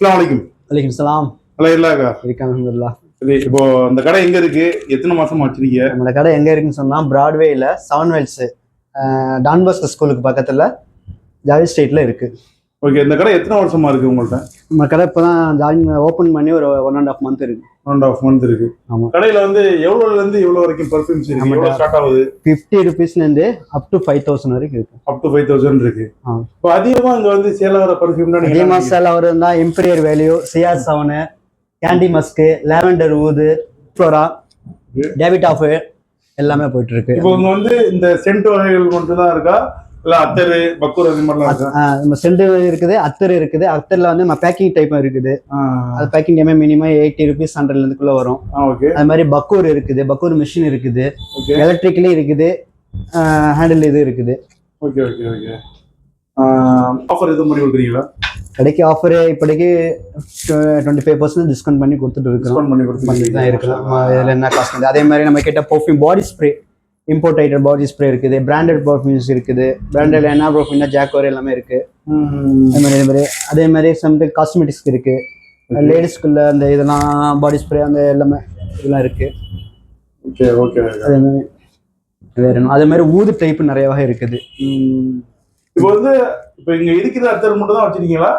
அஸ்லாம் வலைக்கும் சலாம். நல்லா இல்லாக்கா இருக்காங்க அல்ஹம்துலில்லாஹ். சரி இப்போ அந்த கடை எங்க இருக்கு? எத்தனை மாசமா வச்சிருக்கீங்க? நம்மளோட கடை எங்க இருக்குன்னு சொன்னா பிராட்வேல செவன் வெல்ஸ் டான்பாஸ்கோ ஸ்கூலுக்கு பக்கத்துல ஜாவி ஸ்ட்ரீட்ல இருக்கு. ஓகே இந்த கடை எத்தனை வருஷமா இருக்கு உங்கள்ட்ட? நம்ம கடை இப்போதான் ஜாயின் ஓப்பன் பண்ணி ஒரு ஒன் அண்ட் ஆஃப் மந்த் இருக்கு. ஒன் அண்ட் ஆஃப் மந்த் இருக்கு. ஆமா. கடையில வந்து எவ்வளவுல இருந்து எவ்வளவு வரைக்கும் பர்ஃபியூம்ஸ் இருக்கு? எவ்வளவு ஸ்டார்ட் ஆகுது? ஃபிஃப்டி ருபீஸ்லேருந்து அப் டு ஃபைவ் தௌசண்ட் வரைக்கும் இருக்கு. அப் டு ஃபைவ் தௌசண்ட் இருக்கு. இப்போ அதிகமா இங்க வந்து சேல் ஆகிற பர்ஃபியூம்னா அதே நீங்க மாசால அவர் இருந்தா imperial value CR seven candy musk lavender oud flora Davidoff எல்லாமே போயிட்டு இருக்கு. இப்போ வந்து இந்த சென்ட் வகைகள் மட்டும் தான் இருக்கா? அத்தரு பக்கூர் அது மாதிரிலாம் நம்ம செண்டு இருக்குது அத்தர் இருக்குது. அத்தர்ல வந்து நம்ம பேக்கிங் டைப்பும் இருக்குது. அது பேக்கிங் டைமே மினிமம் எயிட்டி ருபீஸ் ஹண்ட்ரட்ல இருந்துக்குள்ள வரும். ஓகே அது மாதிரி பக்கூர் இருக்குது. பக்கூர் மிஷின் இருக்குது. எலக்ட்ரிக்கலி இருக்குது. ஹேண்டில் இது இருக்குது. ஓகே ஓகே ஓகே ஆஃபர் எதுவும் கொடுக்குறீங்களா? கடைக்கு ஆஃபர் இப்போதைக்கு டுவெண்ட்டி ஃபைவ் பர்சன்ட் டிஸ்கவுண்ட் பண்ணி கொடுத்துட்டு டிஸ்கவுண்ட் பண்ணி பண்ணிட்டு தான் கொடுத்துருக்கீங்க இதில் என்ன காஸ்ட் அதே மாதிரி நம்ம கிட்ட perfume body spray import item body spray இருக்குது. பிராண்டட் பர்ஃப்யூம்ஸ் இருக்குது பிராண்டட் என்ன பர்ஃப்யூம்னா ஜாக்கோர் எல்லாமே இருக்கு. அதே மாதிரி அதே மாதிரி அதே மாதிரி சம்திங் காஸ்மெட்டிக்ஸ் இருக்கு. லேடிஸ்க்குள்ள அந்த இதெல்லாம் பாடி ஸ்ப்ரே அந்த எல்லாமே இதெல்லாம் இருக்கு. ஓகே ஓகே அதே மாதிரி வேற அதே மாதிரி ஊது டைப் நிறைய வகை இருக்குது. இப்போ வந்து இப்போ இங்க இருக்கிற அத்தர் மட்டும் தான் வச்சிருக்கீங்களா?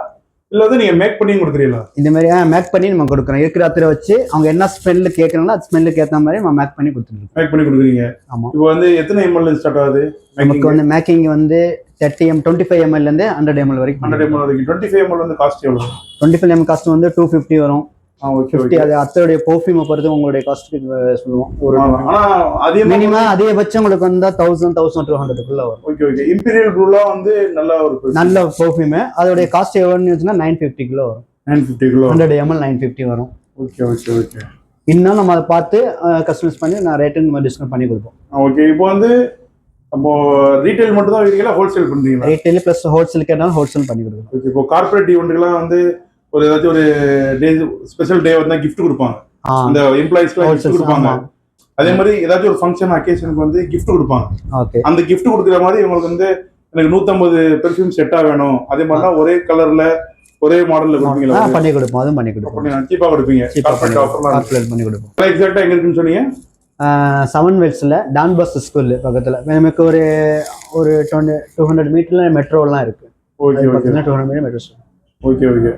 இல்ல வந்து நீங்க மேக் பண்ணி கொடுக்குறீங்களா? இந்த மாதிரி மேக் பண்ணி நம்ம கொடுக்குறோம். இருக்கிற அத்தரை வச்சு அவங்க என்ன ஸ்மெல்லு கேட்குறாங்களோ அது ஸ்மெல்லுக்கு ஏற்ற மாதிரி நம்ம மேக் பண்ணி கொடுத்துருக்கோம் மேக் பண்ணி கொடுக்குறீங்க. ஆமா. இப்போ வந்து எத்தனை எம்எல் ஸ்டார்ட் ஆகுது? நமக்கு வந்து மேக்கிங் வந்து தேர்ட்டி எம் டுவெண்ட்டி ஃபைவ் எம்எல்லேருந்து ஹண்ட்ரட் எம்எல் வரைக்கும் ஹண்ட்ரட் எம்எல் வரைக்கும். டுவெண்ட்டி ஃபைவ் எம்எல் வந்து காஸ்ட் எவ்வளவு? டுவெண்ட்டி ஃபைவ் எம் காஸ்ட் வந்து டூ ஃபிஃப்டி வரும். ஃபிஃப்டி ஓகே அது அத்தருடைய பெர்ஃப்யூமை பொறுத்து உங்களுடைய காஸ்ட்டுக்கு சொல்லுவோம். ஒரு அதிகமா மினிமம் அதிகபட்சம் உங்களுக்கு வந்தால் தௌசண்ட் தௌசண்ட் டூ ஹண்ட்ரடுக்குள்ள வரும். ஓகே ஓகே இம்பீரியல் ப்ளூலாம் வந்து நல்ல ஒரு நல்ல பெர்ஃப்யூமு அதோடைய காஸ்ட் எவ்வளோன்னு வச்சுன்னா நைன் ஃபிஃப்டிக்குள்ள வரும். Nine fifty kilo hundred ML nine fifty வரும். ஓகே ஓகே ஓகே இன்னும் நம்ம அதை பார்த்து கஸ்டமைஸ் பண்ணி நான் ரேட்டு நம்ம டிஸ்கவுண்ட் பண்ணி கொடுப்போம். ஓகே இப்போ வந்து அப்போ ரீட்டைல் மட்டும் தான் ஹோல்சேல் பண்றீங்களா? ரீட்டைல் ப்ளஸ் ஹோல்சேல் கேட்டாலும் ஹோல்சேல் பண்ணி ஓகே இப்போ கார்பரேட் ஈவெண்ட்டுக்கெல்லாம் வந்து ஒரு ஏதாச்சும் ஒரு டே ஸ்பெஷல் டே வந்து gift கொடுப்பாங்க. எம்ப்ளாயிஸ்க்குலாம் gift Wholesale, கொடுப்பாங்க. அதே மாதிரி ஏதாச்சும் ஒரு ஃபங்க்ஷன் அக்கேஷனுக்கு வந்து gift கொடுப்பாங்க. அந்த gift கொடுக்குற மாதிரி உங்களுக்கு வந்து எனக்கு நூத்தம்பது பெர்ஃப்யூம் செட்டா வேணும். அதே மாதிரிலாம் ஒரே கலர்ல ஒரே மாடல்ல கொடுப்பீங்களா? பண்ணி கொடுப்போம். அதுவும் பண்ணி கொடுப்போம். சீப்பா கொடுப்பீங்க. கார்பரேட் பண்ணி கொடுப்போம். எக்ஸாக்டா எங்க இருக்குன்னு சொன்னீங்க? செவன் வெல்ஸில் டான் பஸ் ஸ்கூல் பக்கத்தில். நமக்கு ஒரு ஒரு டுவெண்ட்டி டூ ஹண்ட்ரட் மீட்டரில் மெட்ரோலாம் இருக்குது okay okay two hundred meter metro okay okay